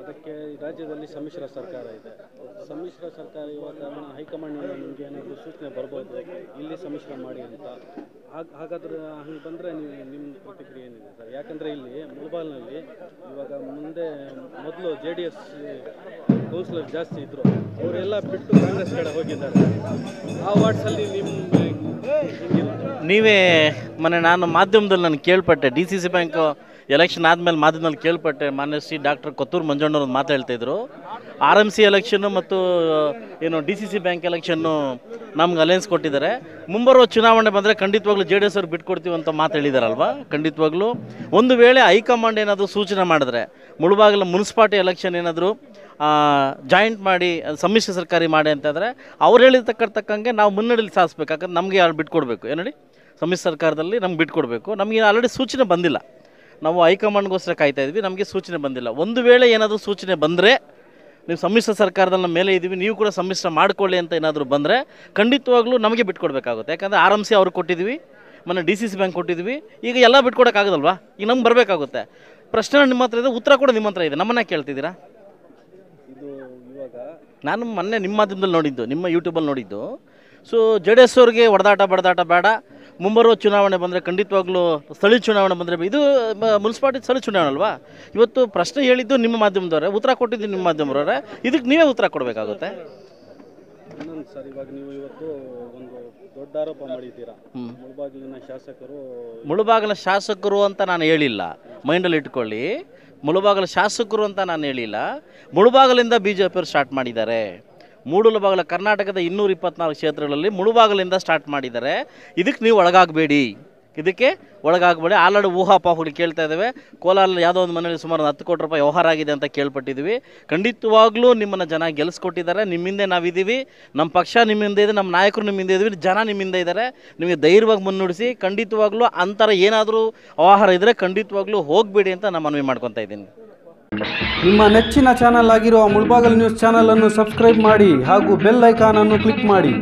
ಅದಕ್ಕೆ ರಾಜ್ಯದಲ್ಲಿ ಸಮ್ಮಿಶ್ರ ಸರ್ಕಾರ ಇದೆ. ಸಮ್ಮಿಶ್ರ ಸರ್ಕಾರ ಇರುವ ಕಾರಣ ಹೈಕಮಾಂಡ್ನಿಂದ ನಿಮಗೆ ಏನಾದರೂ ಸೂಚನೆ ಬರ್ಬೋದು. ಇಲ್ಲಿ ಸಮ್ಮಿಶ್ರ ಮಾಡಿ ಅಂತ. ಹಾಗೆ, ಹಾಗಾದ್ರೆ ಹಂಗೆ ಬಂದರೆ ನೀವು ನಿಮ್ಮ ಪ್ರತಿಕ್ರಿಯೆ ಏನಿದೆ ಸರ್? ಯಾಕಂದರೆ ಇಲ್ಲಿ ಮುಳಬಾಲ್ನಲ್ಲಿ ಇವಾಗ ಮುಂದೆ ಮೊದಲು ಜೆ ಡಿ ಎಸ್ ಕೌನ್ಸಿಲರ್ ಜಾಸ್ತಿ ಇದ್ದರು ಅವರೆಲ್ಲ ಬಿಟ್ಟು ಕಾಂಗ್ರೆಸ್ ಕಡೆ ಹೋಗಿದ್ದಾರೆ. ಆ ವಾರ್ಡ್ಸಲ್ಲಿ ನಿಮ್ಮ ನೀವೇ ಮೊನ್ನೆ ನಾನು ಮಾಧ್ಯಮದಲ್ಲಿ ನಾನು ಕೇಳ್ಪಟ್ಟೆ. D C C bank election ಆದಮೇಲೆ ಮಾಧ್ಯಮದಲ್ಲಿ ಕೇಳ್ಪಟ್ಟೆ ಮಾನ್ಯ ಶ್ರೀ ಡಾಕ್ಟರ್ ಕೊತ್ತೂರು ಮಂಜಣ್ಣವ್ರು ಮಾತು ಹೇಳ್ತಿದ್ರು ಆರ್ ಎಂ ಸಿ ಎಲೆಕ್ಷನ್ನು ಮತ್ತು ಏನು ಡಿ ಸಿ ಸಿ ಬ್ಯಾಂಕ್ ಎಲೆಕ್ಷನ್ನು ನಮ್ಗೆ ಅಲೆನ್ಸ್ ಕೊಟ್ಟಿದ್ದಾರೆ. ಮುಂಬರುವ ಚುನಾವಣೆ ಬಂದರೆ ಖಂಡಿತವಾಗ್ಲೂ ಜೆ ಡಿ ಎಸ್ ಅವ್ರು ಬಿಟ್ಕೊಡ್ತೀವಿ ಅಂತ ಮಾತು ಹೇಳಿದಾರಲ್ವಾ? ಖಂಡಿತವಾಗ್ಲೂ. ಒಂದು ವೇಳೆ ಹೈಕಮಾಂಡ್ ಏನಾದರೂ ಸೂಚನೆ ಮಾಡಿದ್ರೆ, ಮುಳುಬಾಗಿಲ ಮುನ್ಸಿಪಾಲ್ಟಿ ಎಲೆಕ್ಷನ್ ಏನಾದರೂ ಜಾಯಿಂಟ್ ಮಾಡಿ, ಸಮ್ಮಿಶ್ರ ಸರ್ಕಾರಿ ಮಾಡಿ ಅಂತಂದರೆ ಅವ್ರು ಹೇಳಿರ್ತಕ್ಕಂಗೆ ನಾವು ಮುನ್ನಡೆಯಲ್ಲಿ ಸಾಧಿಸ್ಬೇಕು. ಯಾಕಂದ್ರೆ ನಮಗೆ ಯಾರು ಬಿಟ್ಕೊಡ್ಬೇಕು ಏನು ಹೇಳಿ ಸಮ್ಮಿಶ್ರ ಸರ್ಕಾರದಲ್ಲಿ ನಮ್ಗೆ ಬಿಟ್ಕೊಡ್ಬೇಕು ನಮಗೆ ಆಲ್ರೆಡಿ ಸೂಚನೆ ಬಂದಿಲ್ಲ. ನಾವು ಹೈಕಮಾಂಡ್ಗೋಸ್ಕರ ಕಾಯ್ತಾ ಇದ್ವಿ ನಮಗೆ ಸೂಚನೆ ಬಂದಿಲ್ಲ. ಒಂದು ವೇಳೆ ಏನಾದರೂ ಸೂಚನೆ ಬಂದರೆ ನೀವು ಸಮ್ಮಿಶ್ರ ಸರ್ಕಾರದಲ್ಲಿ ನಮ್ಮ ಮೇಲೆ ಇದ್ದೀವಿ ನೀವು ಕೂಡ ಸಮ್ಮಿಶ್ರ ಮಾಡ್ಕೊಳ್ಳಿ ಅಂತ ಏನಾದರೂ ಬಂದರೆ ಖಂಡಿತವಾಗ್ಲೂ ನಮಗೆ ಬಿಟ್ಕೊಡ್ಬೇಕಾಗುತ್ತೆ. ಯಾಕಂದರೆ ಆರ್ ಎಂ ಸಿ ಅವ್ರಿಗೆ ಕೊಟ್ಟಿದ್ವಿ ಮೊನ್ನೆ ಡಿ ಸಿ ಸಿ ಬ್ಯಾಂಕ್ ಕೊಟ್ಟಿದ್ವಿ ಈಗ ಎಲ್ಲ ಬಿಟ್ಕೊಡೋಕ್ಕಾಗೋದಲ್ವಾ ಈಗ ನಮ್ಗೆ ಬರಬೇಕಾಗುತ್ತೆ. ಪ್ರಶ್ನೆ ನಿಮ್ಮ ಹತ್ರ ಇದೆ ಉತ್ತರ ಕೂಡ ನಿಮ್ಮ ಹತ್ರ ಇದೆ. ನಮ್ಮನ್ನ ಕೇಳ್ತಿದ್ದೀರಾ? ಇದು ಇವಾಗ ನಾನು ಮೊನ್ನೆ ನಿಮ್ಮ ಮಾಧ್ಯಮದಲ್ಲಿ ನೋಡಿದ್ದು ನಿಮ್ಮ ಯೂಟ್ಯೂಬಲ್ಲಿ ನೋಡಿದ್ದು ಸೊ ಜೆ ಡಿ ಎಸ್ ಅವ್ರಿಗೆ ಹೊಡೆದಾಟ ಬಡದಾಟ ಬೇಡ. ಮುಂಬರುವ ಚುನಾವಣೆ ಬಂದರೆ ಖಂಡಿತವಾಗ್ಲೂ ಸ್ಥಳೀಯ ಚುನಾವಣೆ ಬಂದರೆ ಇದು ಮುನ್ಸಿಪಾಲ್ಟಿ ಸ್ಥಳೀಯ ಚುನಾವಣೆ ಅಲ್ವಾ? ಇವತ್ತು ಪ್ರಶ್ನೆ ಹೇಳಿದ್ದು ನಿಮ್ಮ ಮಾಧ್ಯಮದವರೇ ಉತ್ತರ ಕೊಟ್ಟಿದ್ದು ನಿಮ್ಮ ಮಾಧ್ಯಮದವರೇ. ಇದಕ್ಕೆ ನೀವೇ ಉತ್ತರ ಕೊಡಬೇಕಾಗುತ್ತೆ? ಇನ್ನೊಂದು ಸರ್ ಇವಾಗ ನೀವು ಇವತ್ತು ಒಂದು ದೊಡ್ಡ ಆರೋಪ ಮಾಡಿದ್ದೀರಾ. ಮುಳಬಾಗಿಲಿನ ಶಾಸಕರು ಮುಳುಬಾಗಲ ಶಾಸಕರು ಅಂತ ನಾನು ಹೇಳಿಲ್ಲ. ಮೈಂಡಲ್ಲಿ ಇಟ್ಕೊಳ್ಳಿ. ಮುಳುಬಾಗಲ ಶಾಸಕರು ಅಂತ ನಾನು ಹೇಳಿಲ್ಲ. ಮುಳುಬಾಗಲಿಂದ ಬಿ ಜೆ ಪಿಯವರು ಸ್ಟಾರ್ಟ್ ಮಾಡಿದ್ದಾರೆ. ಮೂಡುಲಬಾಗಲ ಕರ್ನಾಟಕದ ಇನ್ನೂರ ಇಪ್ಪತ್ನಾಲ್ಕು ಕ್ಷೇತ್ರಗಳಲ್ಲಿ ಮುಳುಬಾಗಲಿಂದ ಸ್ಟಾರ್ಟ್ ಮಾಡಿದ್ದಾರೆ. ಇದಕ್ಕೆ ನೀವು ಒಳಗಾಗಬೇಡಿ. ಇದಕ್ಕೆ ಒಳಗಾಗಬೇಡಿ. ಆಲ್ರೆಡಿ ಊಹಾಪಾಹುಗಳು ಕೇಳ್ತಾ ಇದ್ದಾವೆ. ಕೋಲಾರಲ್ಲಿ ಯಾವುದೋ ಒಂದು ಮನೆಯಲ್ಲಿ ಸುಮಾರು ಹತ್ತು ಕೋಟಿ ರೂಪಾಯಿ ವ್ಯವಹಾರ ಆಗಿದೆ ಅಂತ ಕೇಳ್ಪಟ್ಟಿದ್ದೀವಿ. ಖಂಡಿತವಾಗ್ಲೂ ನಿಮ್ಮನ್ನು ಜನ ಗೆಲ್ಲಿಸ್ಕೊಟ್ಟಿದ್ದಾರೆ ನಿಮ್ಮಿಂದೆ ನಾವಿದ್ದೀವಿ. ನಮ್ಮ ಪಕ್ಷ ನಿಮ್ಮಿಂದ ಇದೆ. ನಮ್ಮ ನಾಯಕರು ನಿಮ್ಮಿಂದ ಇದ್ದೀವಿ. ಜನ ನಿಮ್ಮಿಂದ ಇದ್ದಾರೆ. ನಿಮಗೆ ಧೈರ್ಯವಾಗಿ ಮುನ್ನುಡಿಸಿ, ಖಂಡಿತವಾಗ್ಲೂ ಅಂತರ ಏನಾದರೂ ವ್ಯವಹಾರ ಇದ್ದರೆ ಖಂಡಿತವಾಗ್ಲೂ ಹೋಗಬೇಡಿ ಅಂತ ನಾನು ಮನವಿ ಮಾಡ್ಕೊತಾ ಇದ್ದೀನಿ. ನಿಮ್ಮ ನೆಚ್ಚಿನ ಚಾನಲ್ ಆಗಿರುವ ಮುಳ್ಬಾಗಲ್ ನ್ಯೂಸ್ ಚಾನಲ್ ಅನ್ನು ಸಬ್ಸ್ಕ್ರೈಬ್ ಮಾಡಿ ಹಾಗೂ ಬೆಲ್ ಐಕಾನ್ ಅನ್ನು ಕ್ಲಿಕ್ ಮಾಡಿ.